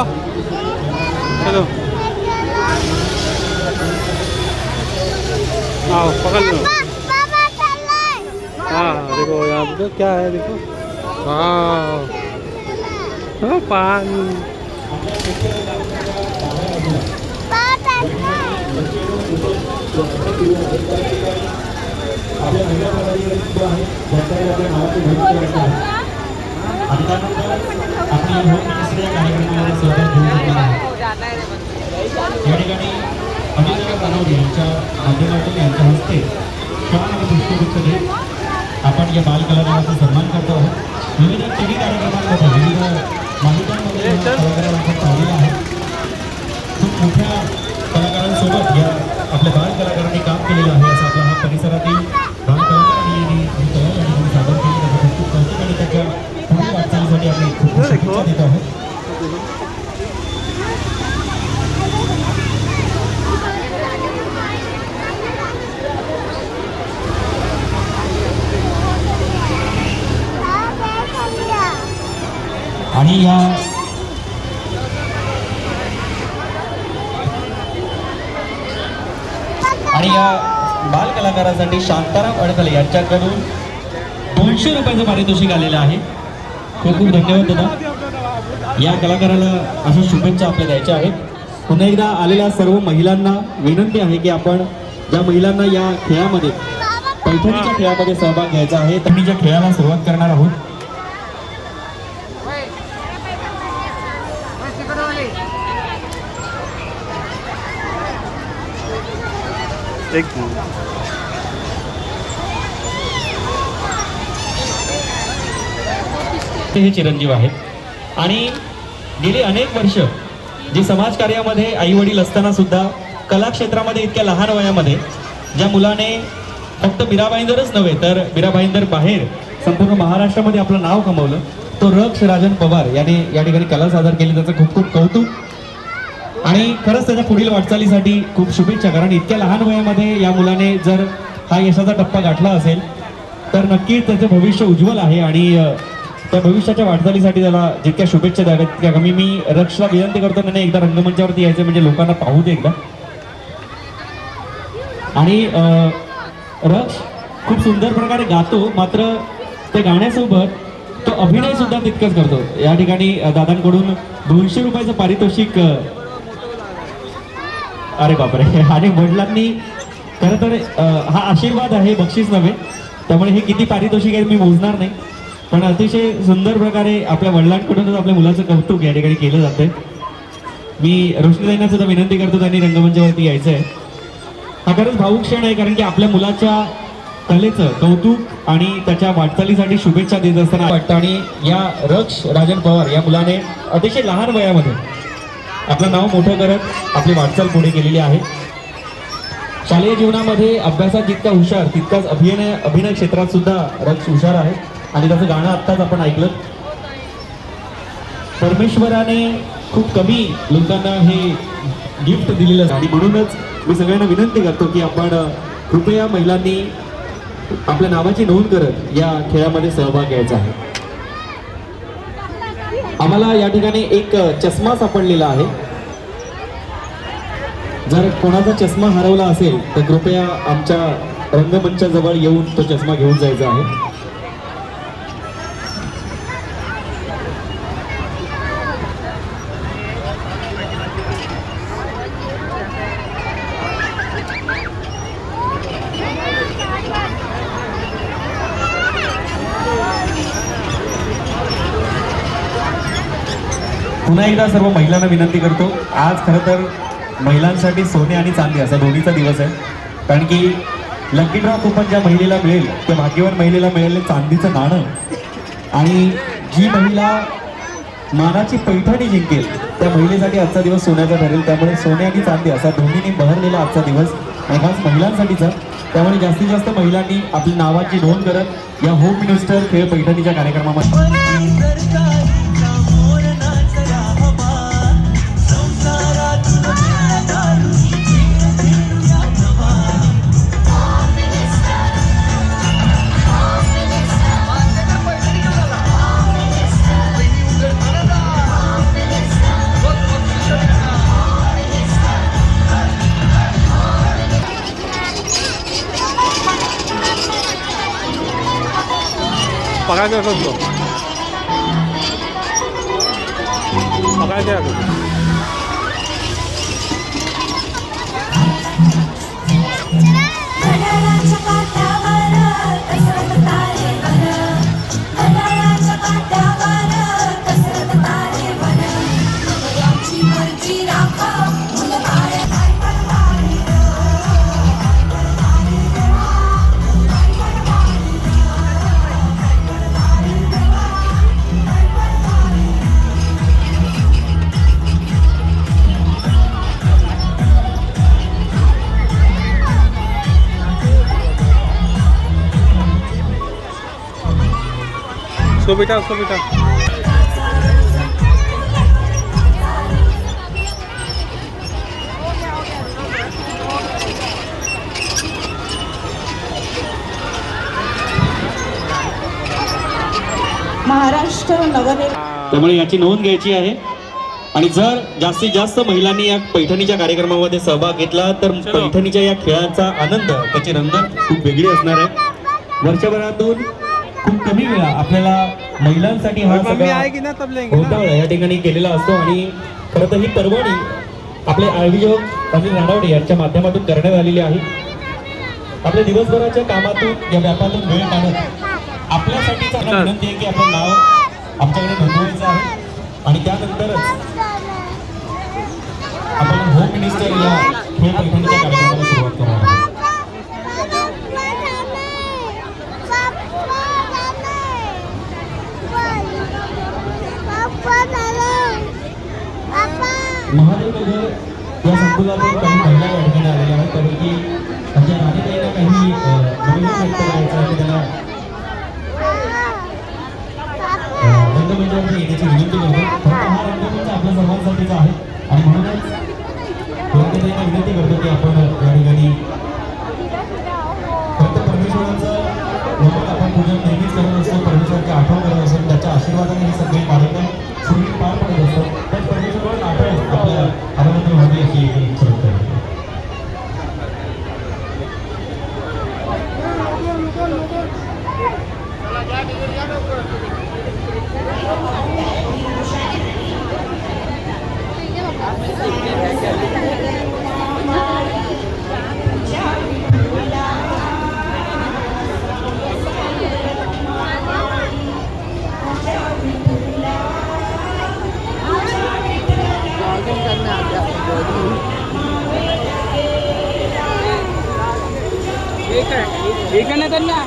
hello, thế đâu nào có khăn nữa. À, à đây rồi nước cha đi không wow nó pan Hãy subscribe cho kênh Ghiền Mì Gõ Để không bỏ lỡ những video hấp dẫn home ministry या कार्यक्रमामध्ये सहभाग घेऊ शकणार आहे या ठिकाणी बनवली यांच्या माध्यमातून यांच्या हस्ते शाल आणि पुष्पगुच्छ देत आपण या बालकलाकारांचा सन्मान करतो आहोत. विविध टी व्ही कार्यक्रमांमध्ये विविध मालिकांमध्ये या कलाकारांना आपण पाहिलेलं आहे खूप मोठ्या कलाकारांसोबत या आपल्या बाल कलाकारांनी काम केलेलं आहे असं आपला हा परिसरातील बाल कलाकार आणि यांनी ही कला या ठिकाणी सादर केली त्याचं खूप खूप कौतुक आणि त्याच्या पुढील वाटचालीसाठी आम्ही खूप खूप शुभेच्छा देत आहोत बाबा चल रहा आणि या आणि या बाल कलाकारासाठी शांताराम अडकले यांच्याकडून दोनशे रुपयाचं पारितोषिक आलेलं आहे. खूप खूप धन्यवाद दादा. या कलाकाराला अशा शुभेच्छा आपल्या द्यायच्या आहेत. पुन्हा एकदा आलेल्या सर्व महिलांना विनंती आहे की आपण ज्या महिलांना या खेळामध्ये पैठणीच्या खेळामध्ये सहभाग घ्यायचा आहे त्यांनी ज्या खेळाला सुरुवात करणार आहोत एक हे चिरंजीव आहेत. आणि गेली अनेक वर्ष जी समाजकार्यामध्ये आई वडील असताना सुद्धा कला क्षेत्रामध्ये इतक्या लहान वयामध्ये ज्या मुलाने फक्त मीराबाईंदरच नव्हे तर मीराबाईंदर बाहेर संपूर्ण महाराष्ट्रामध्ये आपलं नाव कमवलं तो रक्ष राजन पवार याने या ठिकाणी कला सादर केली. त्याचं खूप खूप कौतुक. आणि खरंच त्याच्या पुढील वाटचालीसाठी खूप शुभेच्छा कारण इतक्या लहान वयामध्ये या मुलाने जर हा यशाचा टप्पा गाठला असेल तर नक्कीच त्याचं भविष्य उज्ज्वल आहे आणि त्या भविष्याच्या वाटचालीसाठी त्याला जितक्या शुभेच्छा द्याव्यात तितक्या कमी मी रक्षला विनंती करतो त्याने एकदा रंगमंचावरती यायचं म्हणजे लोकांना पाहू दे एकदा. आणि रक्ष खूप सुंदर प्रकारे गातो मात्र ते गाण्यासोबत तो अभिनय सुद्धा तितकंच करतो. या ठिकाणी दादांकडून दोनशे रुपयाचं पारितोषिक अरे बापरे. आणि वडिलांनी खरं तर हा आशीर्वाद आहे बक्षीस नव्हे. त्यामुळे हे किती पारितोषिक आहे मी मोजणार नाही. पण अतिशय सुंदर प्रकारे आपल्या वडिलांकडूनच आपल्या मुलाचं कौतुक या ठिकाणी केलं जातंय. मी रोशनीताईंना सुद्धा विनंती करतो त्यांनी रंगमंचावरती यायचं आहे हा खरंच भाऊ क्षण आहे कारण की आपल्या मुलाच्या कलेचं कौतुक आणि त्याच्या वाटचालीसाठी शुभेच्छा देत असताना वाटतं. आणि या रक्ष राजन पवार या मुलाने अतिशय लहान वयामध्ये आपलं नाव मोठं करत आपली वाटचाल पुढे केलेली आहे. शालेय जीवनामध्ये अभ्यासात जितका हुशार तितकाच अभिनय अभिनय क्षेत्रात सुद्धा रक्ष हुशार आहे. आणि त्याचं गाणं आत्ताच आपण ऐकलं. परमेश्वराने खूप कमी लोकांना हे गिफ्ट दिलेलं आणि म्हणूनच मी सगळ्यांना विनंती करतो की आपण कृपया महिलांनी आपल्या नावाची नोंद करत या खेळामध्ये सहभाग घ्यायचा आहे. आम्हाला या ठिकाणी एक चष्मा सापडलेला आहे. जर कोणाचा चष्मा हरवला असेल तर कृपया आमच्या रंगमंचाजवळ येऊन तो चष्मा घेऊन जायचा आहे. पुन्हा एकदा सर्व महिलांना विनंती करतो आज खरं तर महिलांसाठी सोने आणि चांदी असा दोन्हीचा दिवस आहे. कारण की लकी ड्रॉ कुपन ज्या महिलेला मिळेल त्या भाग्यवान महिलेला मिळेल चांदीचं नाणं आणि जी महिला मानाची पैठणी जिंकेल त्या महिलेसाठी आजचा दिवस सोन्याचा ठरेल. त्यामुळे सोने आणि चांदी असा दोन्हीने बहरलेला आजचा दिवस आणि खास महिलांसाठीचा. त्यामुळे जास्तीत जास्त महिलांनी आपली नावाची नोंद करत या होम मिनिस्टर खेळ पैठणीच्या कार्यक्रमामध्ये पकडायचा असंच तो पकडायचा असं उसको बेटा उसको बेटा महाराष्ट्र त्यामुळे याची नोंद घ्यायची आहे. आणि जर जास्तीत जास्त महिलांनी या पैठणीच्या कार्यक्रमामध्ये सहभाग घेतला तर पैठणीच्या या खेळाचा आनंद त्याची रंगत खूप वेगळी असणार आहे. वर्षभरातून खूप कमी वेळा आपल्याला महिलांसाठी हा सगळा आएगी ना तब लेंगे ना? गोंधळ या ठिकाणी केलेला असतो आणि खरं तर ही पर्वणी आपले आयोजक अनिल रानवडे यांच्या माध्यमातून करण्यात आलेली आहे. आपल्या दिवसभराच्या कामातून या व्यापातून वेळ काढत आपल्यासाठीच आपल्याला विनंती आहे की आपलं नाव आमच्याकडे नोंदवायचं आहे. आणि त्यानंतरच आपण होम मिनिस्टर या खेळ पैठणीच्या कार्यक्रमाला सुरुवात करणार आहोत महादेव या संकुलातील काही महिला या ठिकाणी आलेल्या आहेत. त्यापैकी आमच्या राणीताईंना काही नवीन करायचं आहे त्यांना रंगमंचावरती येण्याची विनंती करतो. हा रंगमंच आपल्या सर्वांसाठीचा आहे. आणि म्हणूनच राणीताईंना विनंती करतो की आपण या ठिकाणी फक्त परमेश्वराचं आपण पूजन नेहमीच करत असतो. परमेश्वराची आठवण करत असतो. त्याच्या आशीर्वादाने हे सगळे कार्यक्रम एक आहे एक आहे ना त्यांना